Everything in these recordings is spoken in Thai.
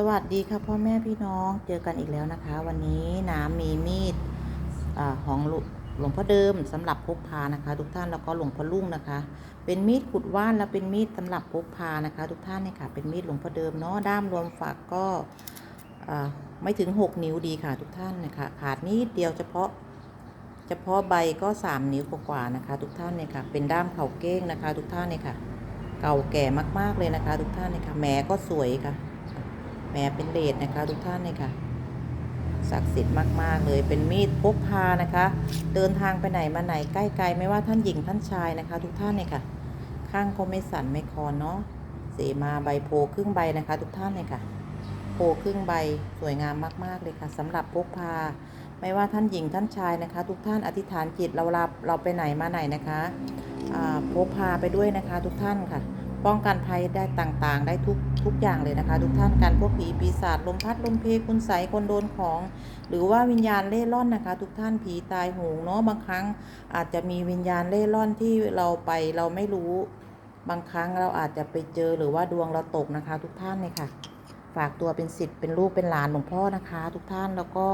สวัสดีค่ะพ่อแม่พี่น้องเจอกันอีกแล้วนะคะ วันนี้น้ำมีมีดอของหลวงพ่อเดิมสำหรับพกพานะคะ ทุกท่านแล้วก็หลวงพ่อลุ่งนะคะ เป็นมีดขุดว่านและเป็นมีดสำหรับพกพานะคะ ทุกท่านเนี่ยค่ะเป็นมีดหลวงพ่อเดิมเนาะด้ามรวมฝักก็ไม่ถึง 6 นิ้วดีค่ะ ทุกท่านนะคะขาดนิดเดียวเฉพาะ เฉพาะใบก็ 3 นิ้วกว่าๆนะคะ ทุกท่านเนี่ยค่ะเป็นด้ามเข่าเก้งนะคะ ทุกท่านเนี่ยค่ะ เก่าแก่มากๆเลยนะคะ ทุกท่านเนี่ยค่ะแหม้ก็สวยค่ะ ม้เป็นเลดนะคะ ทุกท่านเนี่ยค่ะศักดิ์สิทธิ์มาก ๆ เลยเป็นมีดพกพานะคะ เดินทางไปไหนมาไหนใกล้ไกลไม่ว่าท่านหญิงท่านชายนะคะ ทุกท่านเนี่ยค่ะ ข้างก็ไม่สั่นไม่คลอนเนาะเสมาใบโพครึ่งใบนะคะ ทุกท่านเนี่ยค่ะ โพครึ่งใบสวยงามมากๆเลยค่ะสำหรับพกพา ไม่ว่าท่านหญิงท่านชายนะคะ ทุกท่านอธิษฐานจิตเราเราเราไปไหนมาไหนนะคะพกพาไปด้วยนะคะ ทุกท่านค่ะ ป้องกันภัยได้ต่างๆ ได้ทุกทุกอย่างเลยนะคะ ทุกท่านการพวกผีปีศาจลมพัดลมเพคุณใสคนโดนของ หรือว่าวิญญาณเล่ร่อนนะคะ ทุกท่านผีตายโหงเนาะบางครั้งอาจจะมีวิญญาณเล่ร่อนที่เราไปเราไม่รู้ บางครั้งเราอาจจะไปเจอหรือว่าดวงเราตกนะคะ ทุกท่านเนี่ยค่ะ ฝากตัวเป็นสิทธิ์เป็นลูกเป็นหลานหลวงพ่อนะคะ ทุกท่านแล้วก็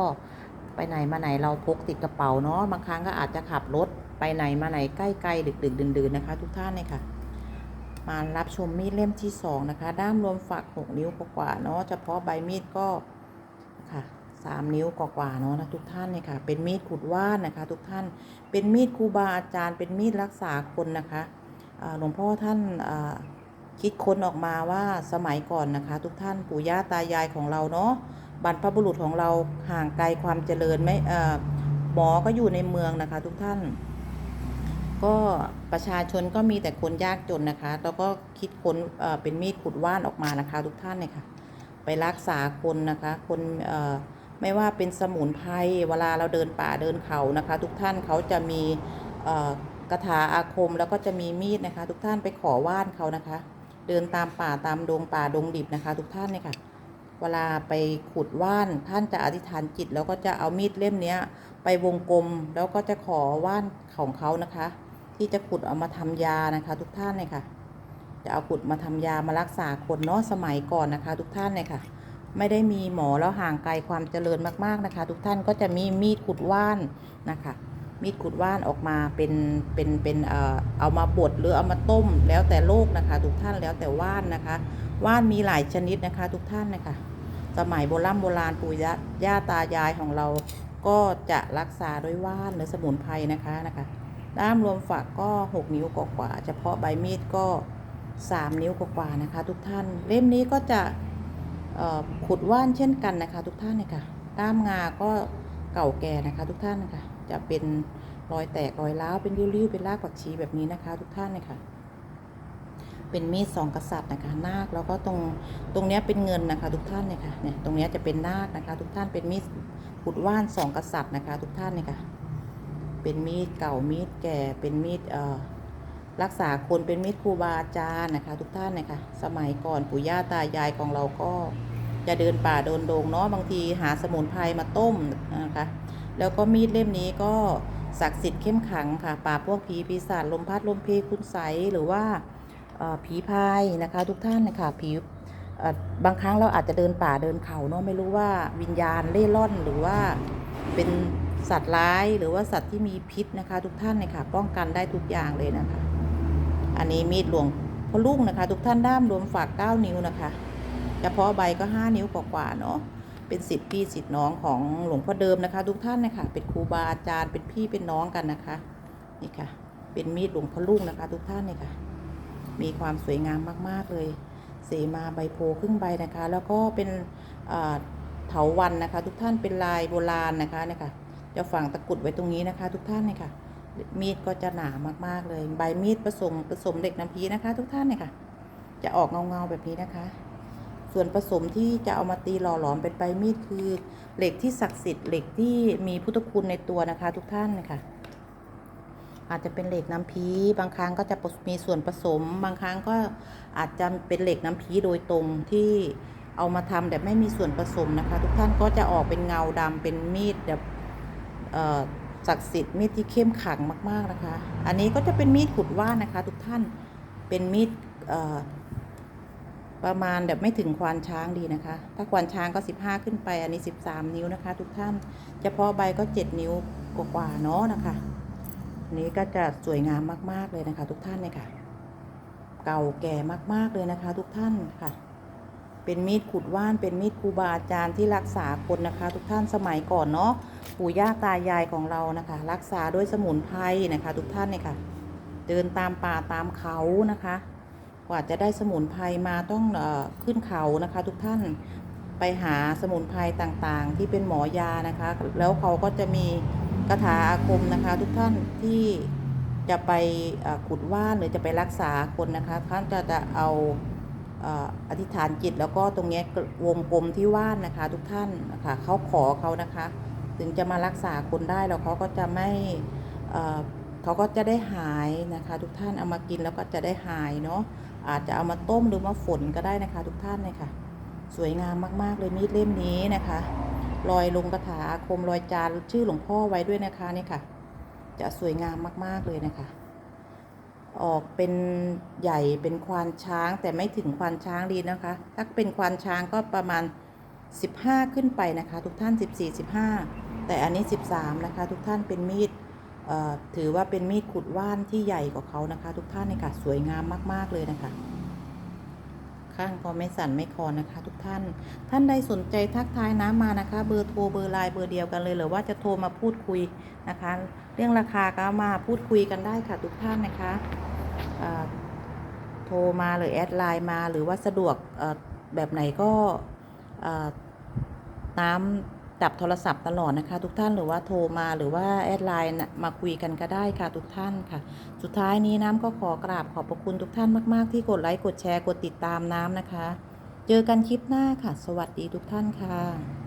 ไปไหนมาไหนเราพกติดกระเป๋าเนาะบางครั้งก็อาจจะขับรถไปไหนมาไหนใกล้ๆดึกๆดื่นๆนะคะ ทุกท่านเนี่ยค่ะ มารับชมมีดเล่มที่สองนะคะ ด้ามรวมฝักหกนิ้วกว่าเนาะ เฉพาะใบมีดก็ค่ะสามนิ้วกว่าเนาะนะทุกท่านเนี่ยค่ะ เป็นมีดขุดว่านนะคะ ทุกท่าน เป็นมีดครูบาอาจารย์ เป็นมีดรักษาคนนะคะหลวงพ่อท่านคิดค้นออกมาว่าสมัยก่อนนะคะ ทุกท่านปู่ย่าตายายของเราเนาะบรรพบุรุษของเราห่างไกลความเจริญไม่เอ่อหมอก็อยู่ในเมืองนะคะ ทุกท่าน ก็ประชาชนก็มีแต่คนยากจนนะคะ แล้วก็คิดค้นเป็นมีดขุดว่านออกมานะคะ ทุกท่านเนี่ยค่ะ ไปรักษาคนนะคะ คนไม่ว่าเป็นสมุนไพรเวลาเราเดินป่าเดินเขานะคะ ทุกท่านเขาจะมีกระถาอาคมแล้วก็จะมีมีดนะคะ ทุกท่านไปขอว่านเขานะคะ เดินตามป่าตามดงป่าดงดิบนะคะ ทุกท่านเนี่ยค่ะ เวลาไปขุดว่านท่านจะอธิษฐานจิต แล้วก็จะเอามีดเล่มนี้ไปวงกลมแล้วก็จะขอว่านของเขานะคะ ที่จะขุดเอามาทำยานะคะ ทุกท่านเลยค่ะ จะเอาขุดมาทำยามารักษาคนเนาะสมัยก่อนนะคะ ทุกท่านเลยค่ะ ไม่ได้มีหมอแล้วห่างไกลความเจริญมากๆนะคะ ทุกท่านก็จะมีมีดขุดว่านนะคะ มีดขุดว่านออกมาเป็นเป็นเป็นเอ่อเอามาบดหรือเอามาต้มแล้วแต่โรคนะคะ ทุกท่านแล้วแต่ว่านนะคะ ว่านมีหลายชนิดนะคะ ทุกท่านนะคะสมัยโบราณโบราณปู่ย่าย่าตายายของเราก็จะรักษาด้วยว่านหรือสมุนไพรนะคะนะคะ ด้ามรวมฝักก็ 6 นิ้วกว่าๆเฉพาะใบมีดก็ 3 นิ้วกว่าๆนะคะ ทุกท่าน เล่มนี้ก็จะขุดว่านเช่นกันนะคะ ทุกท่านเลยค่ะด้ามงาก็เก่าแก่นะคะ ทุกท่านนะคะจะเป็นรอยแตกรอยร้าวเป็นริ้วๆเป็นรากผักชีแบบนี้นะคะ ทุกท่านเลยค่ะเป็นมีดสองกษัตริย์นะคะนาคแล้วก็ตรงตรงนี้เป็นเงินนะคะ ทุกท่านเนี่ยค่ะเนี่ยตรงนี้จะเป็นนาคนะคะ ทุกท่านเป็นมีดขุดว่านสองกษัตริย์นะคะ ทุกท่านเนี่ยค่ะ เป็นมีดเก่ามีดแก่เป็นมีดเอ่อรักษาคนเป็นมีดครูบาอาจารย์นะคะ ทุกท่านนะคะสมัยก่อนปู่ย่าตายายของเราก็จะเดินป่าเดินดงเนาะบางทีหาสมุนไพรมาต้มนะคะ แล้วก็มีดเล่มนี้ก็ศักดิ์สิทธิ์เข้มขังค่ะปราบพวกผีปีศาจลมพัดลมเพคุณใสหรือว่าผีพายนะคะ ทุกท่านนะคะผีบางครั้งเราอาจจะเดินป่าเดินเขาเนาะไม่รู้ว่าวิญญาณเล่ร่อนหรือว่าเป็น สัตว์ร้ายหรือว่าสัตว์ที่มีพิษนะคะ ทุกท่านเนี่ยค่ะ ป้องกันได้ทุกอย่างเลยนะคะ อันนี้มีดหลวงพลุงนะคะ ทุกท่านด้ามรวมฝาก 9 นิ้วนะคะเฉพาะใบก็ 5 นิ้วกว่าๆเนาะเป็นสิทธิ์พี่สิทธิ์น้องของหลวงพ่อเดิมนะคะ ทุกท่านนะคะเป็นครูบาอาจารย์เป็นพี่เป็นน้องกันนะคะนี่ค่ะ เป็นมีดหลวงพ่อลุงนะคะ ทุกท่านเนี่ยค่ะ มีความสวยงามมากๆเลย เสมาใบโพครึ่งใบนะคะ แล้วก็เป็นเถาวันนะคะ ทุกท่านเป็นลายโบราณนะคะเนี่ยค่ะ จะฝังตะกุดไว้ตรงนี้นะคะ ทุกท่านเนี่ยค่ะ มีดก็จะหนามากๆเลย ใบมีดผสมผสมเหล็กน้ำพีนะคะ ทุกท่านเนี่ยค่ะ จะออกเงาๆแบบนี้นะคะ ส่วนผสมที่จะเอามาตีหล่อหลอมเป็นใบมีดคือเหล็กที่ศักดิ์สิทธิ์เหล็กที่มีพุทธคุณในตัวนะคะ ทุกท่านนะคะอาจจะเป็นเหล็กน้ำพีบางครั้งก็จะมีส่วนผสม บางครั้งก็อาจจะเป็นเหล็กน้ำพีโดยตรงที่เอามาทำแต่ไม่มีส่วนผสมนะคะ ทุกท่านก็จะออกเป็นเงาดำเป็นมีดแบบ ศักดิ์สิทธิ์มีดที่เข้มขลังมากๆนะคะ อันนี้ก็จะเป็นมีดขุดว่านนะคะ ทุกท่านเป็นมีดประมาณแบบไม่ถึงควานช้างดีนะคะ ถ้าควานช้างก็ 15 ขึ้นไป อันนี้ 13 นิ้วนะคะ ทุกท่าน เฉพาะใบก็ 7 นิ้วกว่าๆเนาะนะคะอันนี้ก็จะสวยงามมาก ๆ เลยนะคะ ทุกท่านเนี่ยค่ะ เก่าแก่มาก ๆ เลยนะคะ ทุกท่านค่ะ เป็นมีดขุดว่าน เป็นมีดครูบาอาจารย์ที่รักษาคนนะคะ ทุกท่านสมัยก่อนเนาะปู่ย่าตายายของเรานะคะ รักษาด้วยสมุนไพรนะคะ ทุกท่านเนี่ยค่ะ เดินตามป่าตามเขานะคะ กว่าจะได้สมุนไพรมาต้องอขึ้นเขานะคะ ทุกท่านไปหาสมุนไพรต่างๆ ที่เป็นหมอยานะคะ แล้วเขาก็จะมีคาถาอาคมนะคะ ทุกท่านที่จะไปขุดว่านหรือจะไปรักษาคนนะคะ ท่านจะจะเอา อธิษฐานจิตแล้วก็ตรงนี้วงกลมที่ว่านนะคะ ทุกท่านนะคะเขาขอเขานะคะ ถึงจะมารักษาคนได้แล้วเขาก็จะไม่เเขาก็จะได้หายนะคะ ทุกท่านเอามากินแล้วก็จะได้หายเนาะอาจจะเอามาต้มหรือมาฝนก็ได้นะคะ ทุกท่านเลยค่ะ สวยงามมากๆเลยมีดเล่มนี้นะคะรอยลงคาถาอาคมรอยจานชื่อหลวงพ่อไว้ด้วยนะคะนี่ค่ะ จะสวยงามมากๆเลยนะคะ ออกเป็นใหญ่เป็นควานช้าง แต่ไม่ถึงควานช้างดีนะคะ ถ้าเป็นควานช้างก็ประมาณ 15 ขึ้นไปนะคะ ทุกท่าน 14 15 แต่อันนี้ 13 นะคะ ทุกท่านเป็นมีดถือว่าเป็นมีดขุดว่านที่ใหญ่กว่าเขานะคะ ทุกท่านเนี่ยค่ะสวยงามมาก ๆ เลยนะคะ ข้างก็ไม่สั่นไม่คลอนนะคะ ทุกท่าน ท่านใดสนใจทักทายน้ำมานะคะ เบอร์โทรเบอร์ไลน์เบอร์เดียวกันเลย หรือว่าจะโทรมาพูดคุยนะคะ เรื่องราคาก็มาพูดคุยกันได้ค่ะทุกท่านนะคะ โทรมาหรือแอดไลน์มาหรือว่าสะดวกแบบไหนก็น้ำจับโทรศัพท์ตลอดนะคะ ทุกท่านหรือว่าโทรมาหรือว่าแอดไลน์มาคุยกันก็ได้ค่ะทุกท่านค่ะ สุดท้ายนี้น้ำก็ขอกราบขอบพระคุณทุกท่านมาก ๆ ที่กดไลค์กดแชร์กดติดตามน้ำนะคะ เจอกันคลิปหน้าค่ะ สวัสดีทุกท่านค่ะ